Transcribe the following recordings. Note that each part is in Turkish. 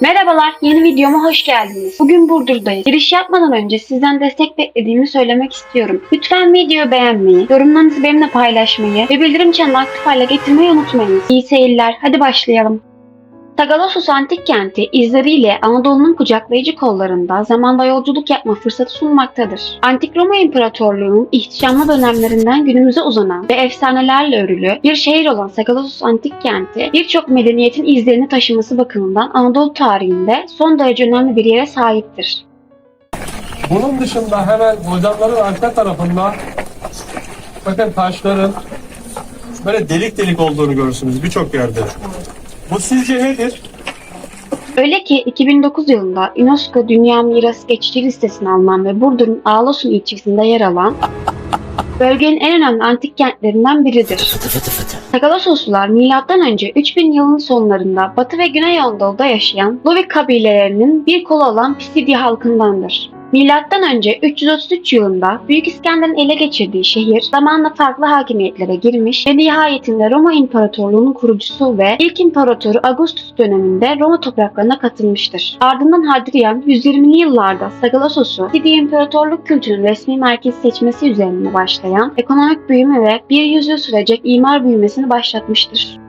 Merhabalar, yeni videoma hoş geldiniz. Bugün Burdur'dayız. Giriş yapmadan önce sizden destek beklediğimi söylemek istiyorum. Lütfen videoyu beğenmeyi, yorumlarınızı benimle paylaşmayı ve bildirim çanını aktif hale getirmeyi unutmayınız. İyi seyirler, hadi başlayalım. Tagalossus antik kenti izleriyle Anadolu'nun kucaklayıcı kollarında zamanda yolculuk yapma fırsatı sunmaktadır. Antik Roma İmparatorluğu'nun ihtişamlı dönemlerinden günümüze uzanan ve efsanelerle örülü bir şehir olan Tagalossus antik kenti birçok medeniyetin izlerini taşıması bakımından Anadolu tarihinde son derece önemli bir yere sahiptir. Bunun dışında hemen hocamların arka tarafında bakın taşların böyle delik delik olduğunu görürsünüz birçok yerde. Bu sizce nedir? Öyle ki 2009 yılında UNESCO Dünya Mirası Geçici listesine alınan ve Burdur'un Ağlasun ilçesinde yer alan bölgenin en önemli antik kentlerinden biridir. Tagalasoslular M.Ö. 3000 yılın sonlarında Batı ve Güney Anadolu'da yaşayan Lovik kabilelerinin bir kolu olan Pisidya halkındandır. M.Ö. 333 yılında Büyük İskender'in ele geçirdiği şehir zamanla farklı hakimiyetlere girmiş ve nihayetinde Roma İmparatorluğu'nun kurucusu ve ilk imparatoru Augustus döneminde Roma topraklarına katılmıştır. Ardından Hadrian 120'li yıllarda Sagalassos'u Sidya İmparatorluk kültürünün resmi merkezi seçmesi üzerine başlayan ekonomik büyüme ve bir yüzyıl sürecek imar büyümesini başlatmıştır.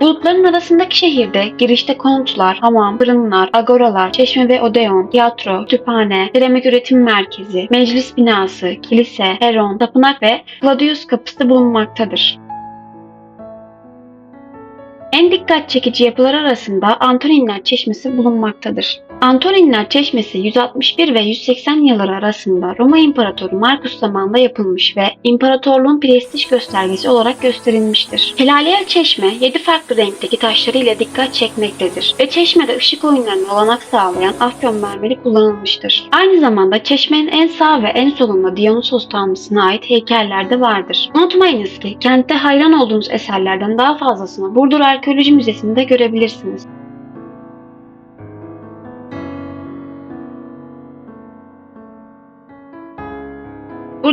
Bulutların arasındaki şehirde girişte konutlar, hamam, fırınlar, agoralar, çeşme ve odeon, tiyatro, kütüphane, seramik üretim merkezi, meclis binası, kilise, heron, tapınak ve Claudius kapısı bulunmaktadır. En dikkat çekici yapılar arasında Antoninler Çeşmesi bulunmaktadır. Antoninler Çeşmesi 161 ve 180 yılları arasında Roma İmparatoru Marcus zamanında yapılmış ve imparatorluğun prestij göstergesi olarak gösterilmiştir. Helaliyel Çeşme 7 farklı renkteki taşlarıyla dikkat çekmektedir ve çeşmede ışık oyunlarına olanak sağlayan afyon mermeri kullanılmıştır. Aynı zamanda çeşmenin en sağ ve en solunda Dionysos tanrısına ait heykeller de vardır. Unutmayınız ki kentte hayran olduğunuz eserlerden daha fazlasını Burdur Arkeoloji Müzesi'nde görebilirsiniz.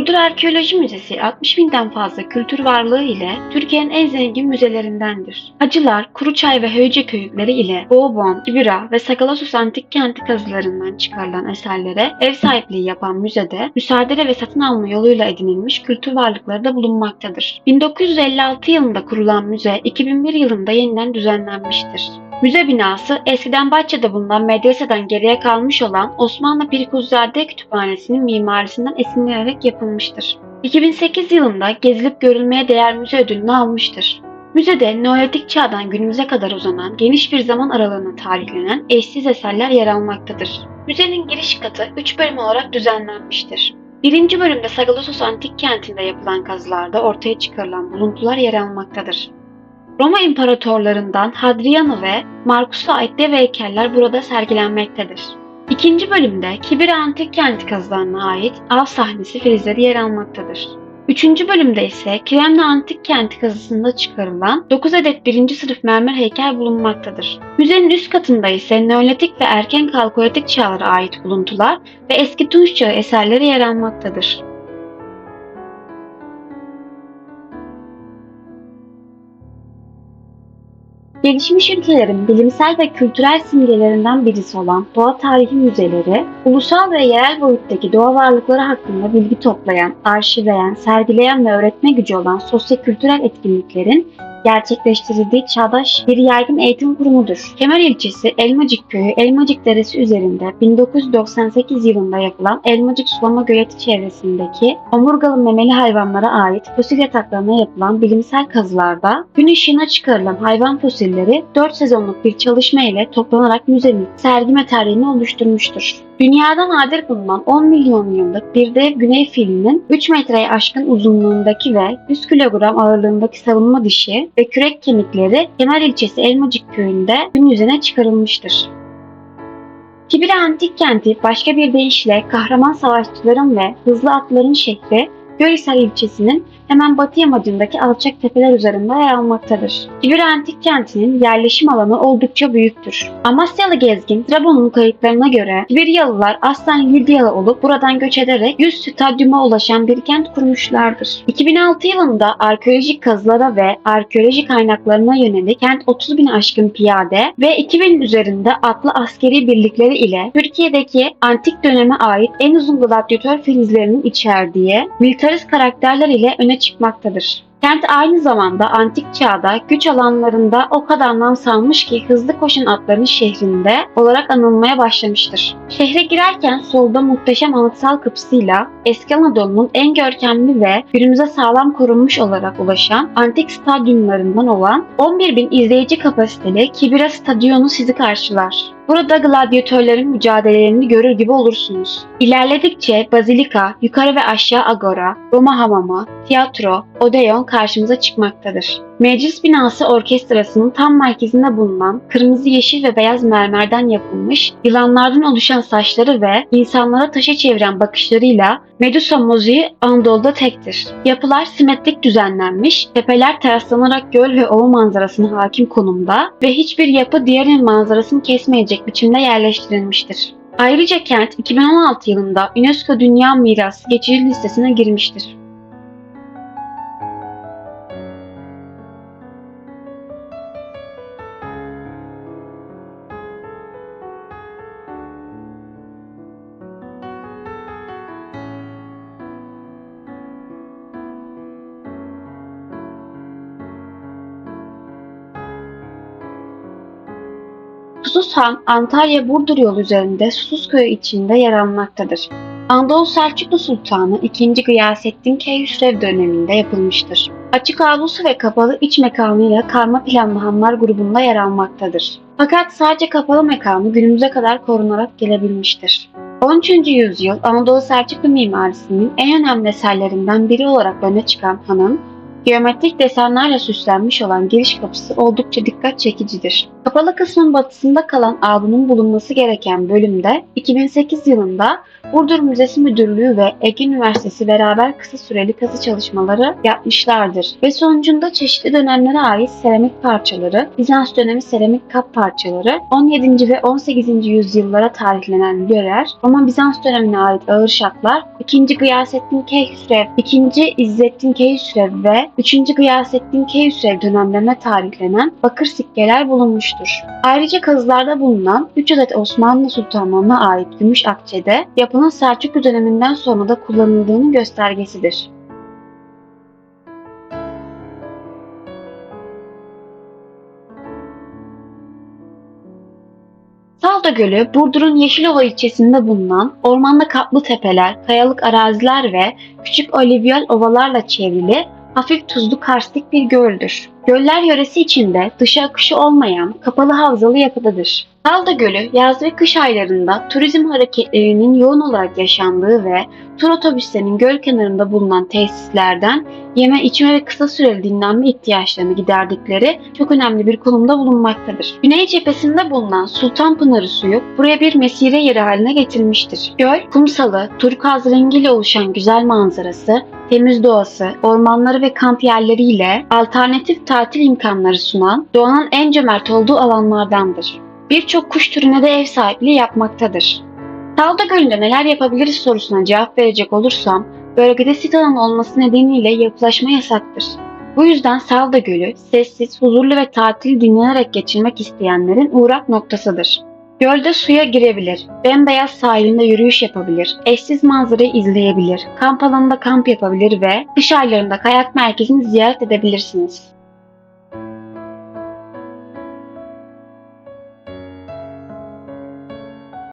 Burdur Arkeoloji Müzesi 60 binden fazla kültür varlığı ile Türkiye'nin en zengin müzelerindendir. Hacılar, Kuruçay ve Höyce köyükleri ile Boğbon, Kibira ve Sakalassus antik kenti kazılarından çıkarılan eserlere ev sahipliği yapan müzede müsaade ve satın alma yoluyla edinilmiş kültür varlıkları da bulunmaktadır. 1956 yılında kurulan müze 2001 yılında yeniden düzenlenmiştir. Müze binası eskiden Bahçe'de bulunan medreseden geriye kalmış olan Osmanlı Pirikuzade Kütüphanesi'nin mimarisinden esinlenerek yapılmıştır. 2008 yılında gezilip görülmeye değer müze ödülünü almıştır. Müzede Neolitik çağdan günümüze kadar uzanan geniş bir zaman aralığına tarihlenen eşsiz eserler yer almaktadır. Müzenin giriş katı 3 bölüm olarak düzenlenmiştir. Birinci bölümde Sagalassos Antik Kenti'nde yapılan kazılarda ortaya çıkarılan buluntular yer almaktadır. Roma imparatorlarından Hadrian'a ve Marcus'a ait dev heykeller burada sergilenmektedir. İkinci bölümde Kibir Antik Kenti kazılarına ait av sahnesi filizleri yer almaktadır. Üçüncü bölümde ise Kiremne Antik Kenti kazısında çıkarılan 9 adet birinci sınıf mermer heykel bulunmaktadır. Müzenin üst katında ise Neolitik ve erken Kalkolitik çağlara ait buluntular ve eski Tunç çağı eserleri yer almaktadır. Gelişmiş ülkelerin bilimsel ve kültürel simgelerinden birisi olan doğa tarihi müzeleri, ulusal ve yerel boyuttaki doğa varlıkları hakkında bilgi toplayan, arşivleyen, sergileyen ve öğretme gücü olan sosyo-kültürel etkinliklerin gerçekleştirildiği çağdaş bir yaygın eğitim kurumudur. Kemer ilçesi Elmacık Köyü Elmacık Deresi üzerinde 1998 yılında yapılan Elmacık Sulama Göleti çevresindeki omurgalı memeli hayvanlara ait fosil yataklarına yapılan bilimsel kazılarda gün ışığına çıkarılan hayvan fosilleri 4 sezonluk bir çalışma ile toplanarak müzenin sergi materyalini oluşturmuştur. Dünyadan nadir bulunan 10 milyon yıllık bir dev güney filinin 3 metreye aşkın uzunluğundaki ve 100 kilogram ağırlığındaki savunma dişi ve kürek kemikleri Kemer ilçesi Elmacık köyünde gün yüzüne çıkarılmıştır. Kibir Antik Kenti başka bir deyişle kahraman savaşçıların ve hızlı atların şehri Gölhisar ilçesinin hemen batı yamacındaki alçak tepeler üzerinde yer almaktadır. Kibir Antik Kenti'nin yerleşim alanı oldukça büyüktür. Amasyalı gezgin Strabon'un kayıtlarına göre Sibiryalılar aslen Lidyalı olup buradan göç ederek 100 stadyuma ulaşan bir kent kurmuşlardır. 2006 yılında arkeolojik kazılara ve arkeoloji kaynaklarına yönelik kent 30 bin aşkın piyade ve 2000 üzerinde atlı askeri birlikleri ile Türkiye'deki antik döneme ait en uzun gladyatör filizlerinin içerdiği militarist karakterler ile öne çıkmaktadır. Kent aynı zamanda antik çağda güç alanlarında o kadar anlam salmış ki hızlı koşan atların şehrinde olarak anılmaya başlamıştır. Şehre girerken solda muhteşem anıtsal kapısıyla eski Anadolu'nun en görkemli ve günümüze sağlam korunmuş olarak ulaşan antik stadyumlarından olan 11 bin izleyici kapasiteli Kibira Stadyonu sizi karşılar. Burada gladyatörlerin mücadelelerini görür gibi olursunuz. İlerledikçe bazilika, yukarı ve aşağı agora, Roma hamamı, tiyatro, odeon karşımıza çıkmaktadır. Meclis binası orkestrasının tam merkezinde bulunan kırmızı, yeşil ve beyaz mermerden yapılmış yılanlardan oluşan saçları ve insanlara taşa çeviren bakışlarıyla Medusa moziği Anadolu'da tektir. Yapılar simetrik düzenlenmiş, tepeler teraslanarak göl ve ova manzarasına hakim konumda ve hiçbir yapı diğerinin manzarasını kesmeyecek biçimde yerleştirilmiştir. Ayrıca kent 2016 yılında UNESCO Dünya Mirası geçici listesine girmiştir. Susuz Han, Antalya-Burdur yolu üzerinde Susuzköy içinde yer almaktadır. Anadolu Selçuklu Sultanı 2. Gıyasettin Keyhüsrev döneminde yapılmıştır. Açık avlusu ve kapalı iç mekanıyla karma planlı hanlar grubunda yer almaktadır. Fakat sadece kapalı mekanı günümüze kadar korunarak gelebilmiştir. 13. yüzyıl Anadolu Selçuklu mimarisinin en önemli eserlerinden biri olarak öne çıkan hanın Geometrik desenlerle süslenmiş olan giriş kapısı oldukça dikkat çekicidir. Kapalı kısmın batısında kalan avlunun bulunması gereken bölümde 2008 yılında Burdur Müzesi Müdürlüğü ve Ege Üniversitesi beraber kısa süreli kazı çalışmaları yapmışlardır ve sonucunda çeşitli dönemlere ait seramik parçaları, Bizans dönemi seramik kap parçaları, 17. ve 18. yüzyıllara tarihlenen görer, Roma Bizans dönemine ait ağır şatlar, 2. Gıyasettin Keyhüsrev, 2. İzzettin Keyhüsrev ve 3. Gıyasettin Keyhüsrev dönemlerine tarihlenen bakır sikkeler bulunmuştur. Ayrıca kazılarda bulunan 3 adet Osmanlı sultanlarına ait gümüş akçede yapının Selçuklu döneminden sonra da kullanıldığının göstergesidir. Salda Gölü, Burdur'un Yeşilova ilçesinde bulunan ormanda kaplı tepeler, kayalık araziler ve küçük alüvyal ovalarla çevrili hafif tuzlu karstik bir göldür. Göller yöresi içinde dışı akışı olmayan kapalı havzalı yapıdadır. Salda Gölü yaz ve kış aylarında turizm hareketlerinin yoğun olarak yaşandığı ve tur otobüslerinin göl kenarında bulunan tesislerden yeme içme ve kısa süreli dinlenme ihtiyaçlarını giderdikleri çok önemli bir konumda bulunmaktadır. Güney cephesinde bulunan Sultanpınarı suyu buraya bir mesire yeri haline getirmiştir. Göl, kumsalı, turkuaz rengiyle oluşan güzel manzarası, temiz doğası, ormanları ve kamp yerleriyle alternatif tatil imkanları sunan doğanın en cömert olduğu alanlardandır. Birçok kuş türüne de ev sahipliği yapmaktadır. Salda Gölü'nde neler yapabiliriz sorusuna cevap verecek olursam, bölgede sit olması nedeniyle yapılaşma yasaktır. Bu yüzden Salda Gölü sessiz, huzurlu ve tatil dinlenerek geçirmek isteyenlerin uğrak noktasıdır. Gölde suya girebilir, bembeyaz sahilinde yürüyüş yapabilir, eşsiz manzarayı izleyebilir, kamp alanında kamp yapabilir ve kış aylarında kayak merkezini ziyaret edebilirsiniz.